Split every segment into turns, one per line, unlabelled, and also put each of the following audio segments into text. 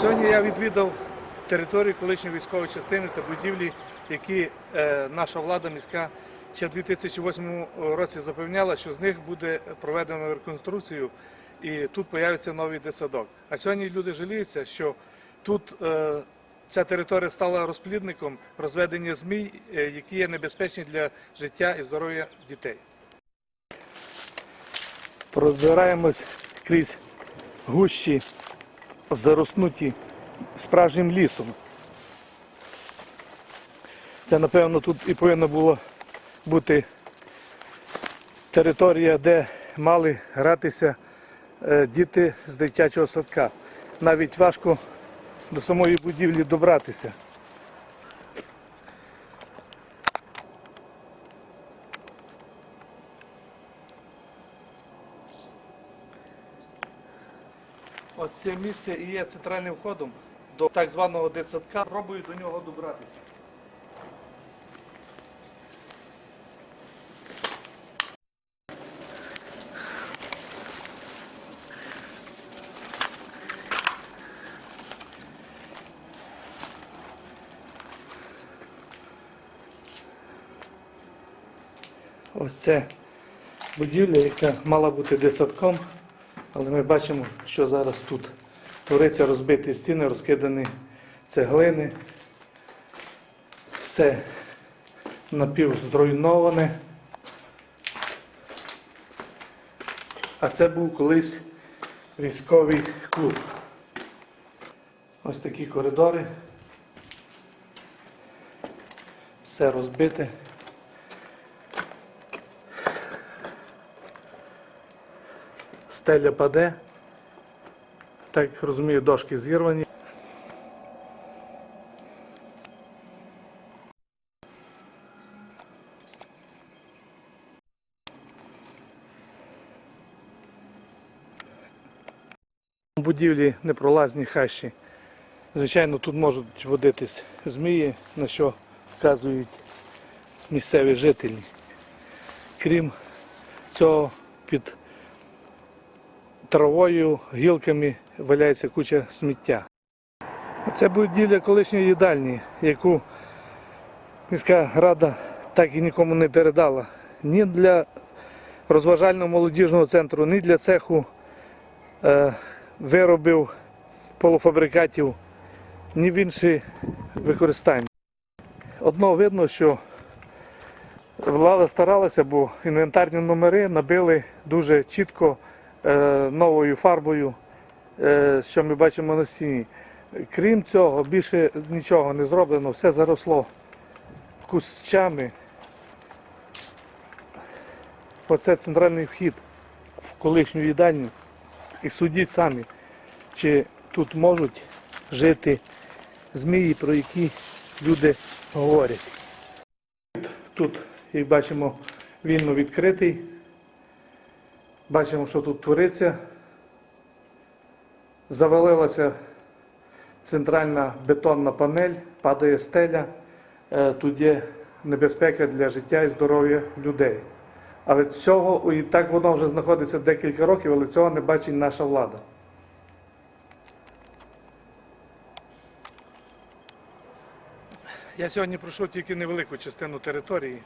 Сьогодні я відвідав територію колишньої військової частини та будівлі, які е, наша влада міська ще в 2008 році запевняла, що з них буде проведено реконструкцію і тут появиться новий дитсадок. А сьогодні люди жаліються, що тут е, ця територія стала розплідником розведення змій, е, які є небезпечні для життя і здоров'я дітей. Продираємось крізь гущі зароснуті справжнім лісом. Це, напевно, тут і повинна була бути територія, де мали гратися е, діти з дитячого садка. Навіть важко до самої будівлі добратися. Ось це місце і є центральним входом до так званого дитсадка. Пробую до нього добратися. Ось це будівля, яка мала бути дитсадком, але ми бачимо, що зараз тут твориться розбиті стіни, розкидані цеглини. Все напівзруйноване. А це був колись військовий клуб. Ось такі коридори. Все розбите. Стеля паде. Так розумію, дошки зірвані. Будівлі непролазні хащі. Звичайно, тут можуть водитись змії, на що вказують місцеві жителі. Крім цього, під травою, гілками валяється куча сміття. Це будівля колишньої їдальні, яку міська рада так і нікому не передала. Ні для розважального молодіжного центру, ні для цеху е, виробів полуфабрикатів, ні в інші використання. Одно видно, що влада старалася, бо інвентарні номери набили дуже чітко новою фарбою, е, що ми бачимо на стіні. Крім цього, більше нічого не зроблено, все заросло кущами. Оце центральний вхід в колишню їдальню. І судіть самі, чи тут можуть жити змії, про які люди говорять. Тут, як бачимо, вільно відкритий. Бачимо, що тут твориться. Завалилася центральна бетонна панель, падає стеля. Е, Тут є небезпека для життя і здоров'я людей. Але цього, і так воно вже знаходиться декілька років, але цього не бачить наша влада. Я сьогодні пройшов тільки невелику частину території.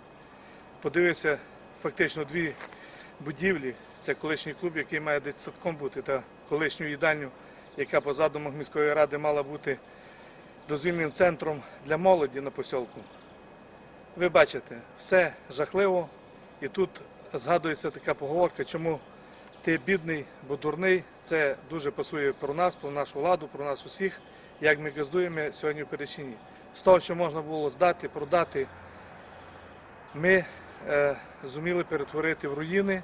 Подивився фактично дві будівлі. Це колишній клуб, який має дитсадком бути, та колишню їдальню, яка по задумах міської ради мала бути дозвільним центром для молоді на посілку. Ви бачите, все жахливо, і тут згадується така поговорка, чому ти бідний, бо дурний. Це дуже пасує про нас, про нашу владу, про нас усіх, як ми газдуємо сьогодні в Перечині. З того, що можна було здати, продати, ми зуміли перетворити в руїни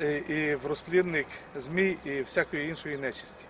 і, і в розплідник змій і всякої іншої нечисті.